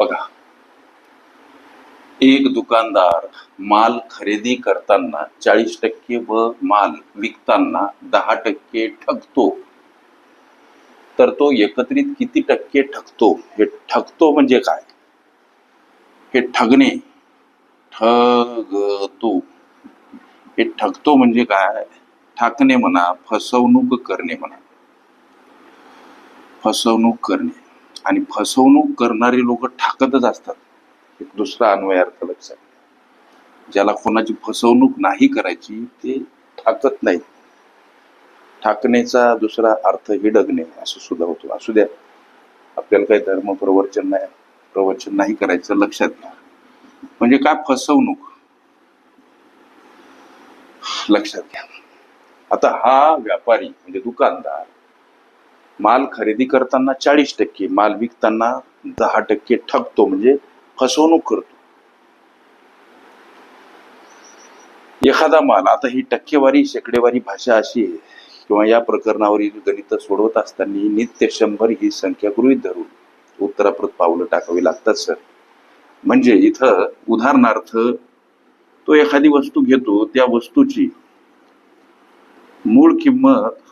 बघा. एक दुकानदार माल खरेदी करताना चाळीस टक्के व माल विकताना दहा टक्के ठगतो. तर तो एकत्रित किती टक्के ठगतो? हे ठगतो म्हणजे काय? हे ठगणे. ठगतो. हे ठगतो म्हणजे काय? ठाकणे म्हणा फसवणूक करणे म्हणा. फसवणूक करणे. आणि फसवणूक करणारे लोक ठाकतच असतात. एक दुसरा अन्वय अर्थ लक्षात ज्याला कोणाची फसवणूक नाही करायची ते ठाकत नाही ठाकण्याचा दुसरा अर्थ हिडगणे असं सुद्धा होतो. असू द्या. आपल्याला काही धर्म प्रवचन नाही प्रवचन नाही करायचं लक्षात घ्या. म्हणजे काय फसवणूक? लक्षात घ्या. आता हा व्यापारी म्हणजे दुकानदार माल खरेदी करताना चाळीस टक्के माल विकताना दहा टक्के ठगतो म्हणजे फसवणूक करतो. एखादा माल आता ही टक्केवारी शेकडेवारी भाषा अशी आहे किंवा या प्रकरणावरील गणित सोडवत असताना नित्य शंभर ही संख्या गृहित धरून उत्तराप्रत पावलं टाकावी लागतात सर. म्हणजे इथं उदाहरणार्थ तो एखादी वस्तू घेतो त्या वस्तूची मूळ किंमत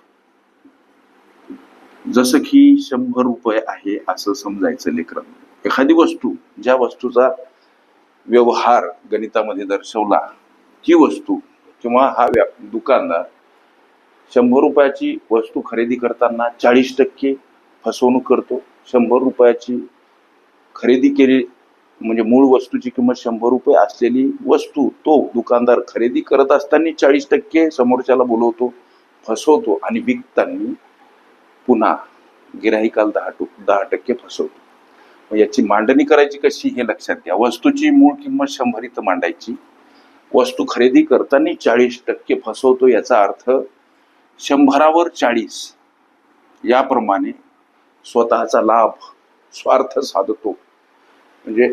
जसं की शंभर रुपये आहे असं समजायचं लेकरं. एखादी वस्तू ज्या वस्तूचा व्यवहार गणितामध्ये दर्शवला ती वस्तू किंवा हा व्या दुकानदार शंभर रुपयाची वस्तू खरेदी करताना चाळीस टक्के फसवणूक करतो. शंभर रुपयाची खरेदी केली म्हणजे मूळ वस्तूची किंमत शंभर रुपये असलेली वस्तू तो दुकानदार खरेदी करत असताना चाळीस टक्के समोरच्याला बोलवतो फसवतो आणि विकताना पुन्हा गिराहिकाल दहा टू दहा टक्के फसवतो. मग याची मांडणी करायची कशी हे लक्षात घ्या. वस्तूची मूळ किंमत शंभर इथं मांडायची. वस्तू खरेदी करताना चाळीस टक्के फसवतो याचा अर्थ शंभरावर चाळीस. याप्रमाणे स्वतःचा लाभ स्वार्थ साधतो. म्हणजे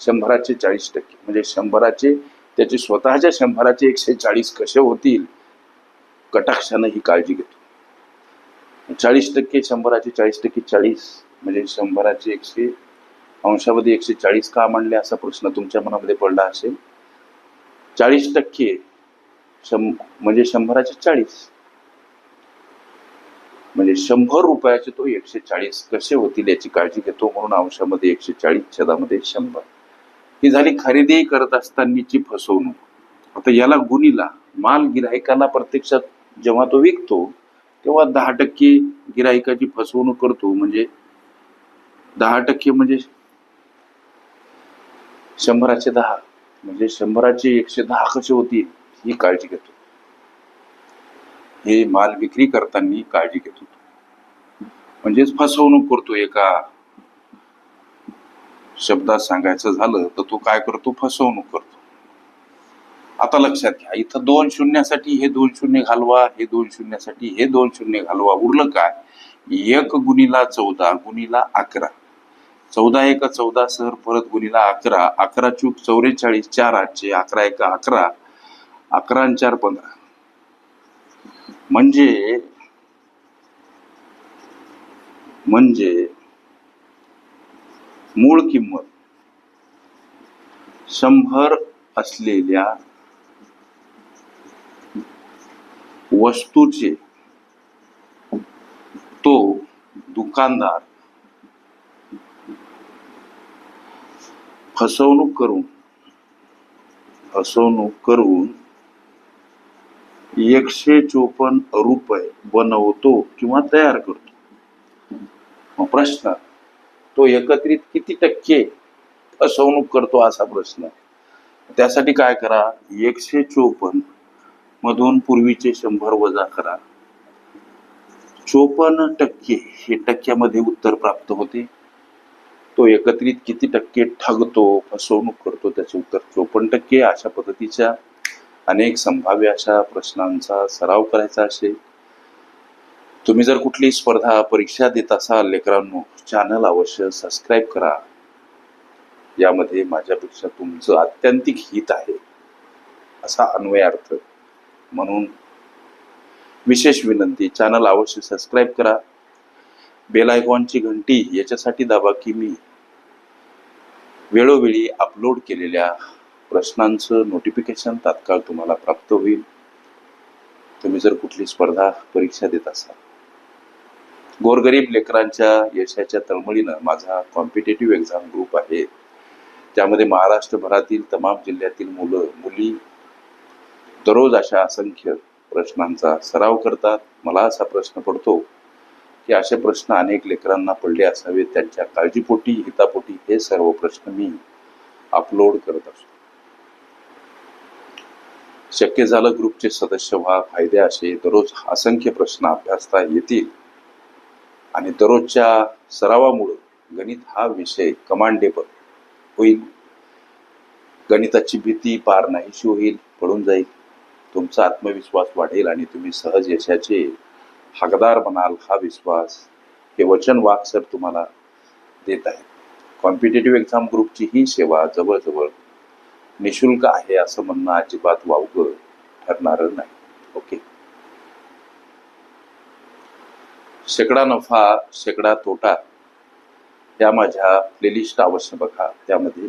शंभराचे चाळीस टक्के. म्हणजे शंभराचे त्याचे स्वतःच्या शंभराचे एकशे चाळीस कसे होतील कटाक्षानं ही काळजी घेतो. चाळीस टक्के शंभराचे चाळीस टक्के चाळीस म्हणजे शंभराचे एकशे अंशामध्ये एकशे चाळीस का मांडले असा प्रश्न तुमच्या मनामध्ये पडला असेल. चाळीस टक्के शं म्हणजे शंभराचे चाळीस. म्हणजे शंभर रुपयाचे तो एकशे चाळीस कसे होतील याची काळजी घेतो म्हणून अंशामध्ये एकशे चाळीस छदामध्ये शंभर. ही झाली खरेदी करत असतानाची फसवणूक. आता याला गुणीला माल गिराहिकाला प्रत्यक्षात जेव्हा तो विकतो तेव्हा दहा टक्के गिराहिकाची फसवणूक करतो म्हणजे दहा टक्के म्हणजे शंभराचे दहा म्हणजे शंभराचे एकशे दहा कसे होतील ही काळजी घेतो. हे माल विक्री करताना काळजी घेतो. म्हणजेच फसवणूक करतो एका शब्दात सांगायचं झालं तर तो काय करतो? फसवणूक करतो. आता लक्षात घ्या इथं दोन शून्यासाठी हे दोन शून्य घालवा हे दोन शून्यासाठी हे दोन शून्य घालवा. उरलं काय? एक गुणीला चौदा गुणीला अकरा. चौदा एक चौदा सर परत गुणीला अकरा. अकरा चूक चौवेचाळीस चार आठशे अकरा एक अकरा. अकरा चार पंधरा. म्हणजे म्हणजे मूळ किंमत शंभर असलेल्या वस्तूचे तो दुकानदार फसवणूक करून फसवणूक करून एकशे चोपन्न रुपये बनवतो किंवा तयार करतो. प्रश्न तो एकत्रित किती टक्के फसवणूक करतो असा प्रश्न त्यासाठी काय करा एकशे चोपन्न मधून पूर्वीचे शंभर वजा करा. चोपन्न टक्के हे टक्क्यामध्ये उत्तर प्राप्त होते. तो एकत्रित किती टक्के ठगतो फसवणूक करतो त्याचे उत्तर चोपन्न टक्के अशा पद्धतीच्या अनेक संभाव्य अशा प्रश्नांचा सराव करायचा असेल. तुम्ही जर कुठली स्पर्धा परीक्षा देत असाल लेकरांनो चॅनल अवश्य सबस्क्राईब करा. यामध्ये माझ्यापेक्षा तुमचं आत्यंतिक हित आहे असा अन्वय अर्थ म्हणून विशेष विनंती. चॅनल अवश्य सबस्क्राईब करा. बेल आयकॉनची घंटी याच्यासाठी दाबा की मी वेळोवेळी अपलोड केलेल्या प्रश्नांचं नोटिफिकेशन तात्काळ तुम्हाला प्राप्त होईल. तुम्ही जर कुठली स्पर्धा परीक्षा देत असाल. गोरगरीब लेकरांच्या यशाच्या तळमळीनं माझा कॉम्पिटेटिव्ह एक्झाम ग्रुप आहे. त्यामध्ये महाराष्ट्रभरातील तमाम जिल्ह्यातील मुलं मुली दररोज अशा असंख्य प्रश्नांचा सराव करतात. मला असा प्रश्न पडतो की असे प्रश्न अनेक लेकरांना पडले असावेत. त्यांच्या काळजीपोटी हितापोटी हे सर्व प्रश्न मी अपलोड करत असतो. शक्य झालं ग्रुपचे सदस्य व्हा फायदे असे. दररोज असंख्य प्रश्न अभ्यासता येतील. आणि दररोजच्या सरावामुळं गणित हा विषय कमांडेबल होईल. गणिताची भीती पार नाहीशी होईल पडून जाईल. तुमचा आत्मविश्वास वाढेल आणि तुम्ही सहज यशाचे हकदार बनाल हा विश्वास हे वचन वाक सर तुम्हाला देत आहेत. कॉम्पिटेटिव्ह एक्झाम ग्रुपची ही सेवा जवळजवळ निशुल्क आहे असं म्हणणं अजिबात वावगं ठरणारं नाही. ओके शेकडा नफा शेकडा तोटा या माझ्या प्लेलिस्ट अवश्य बघा. त्यामध्ये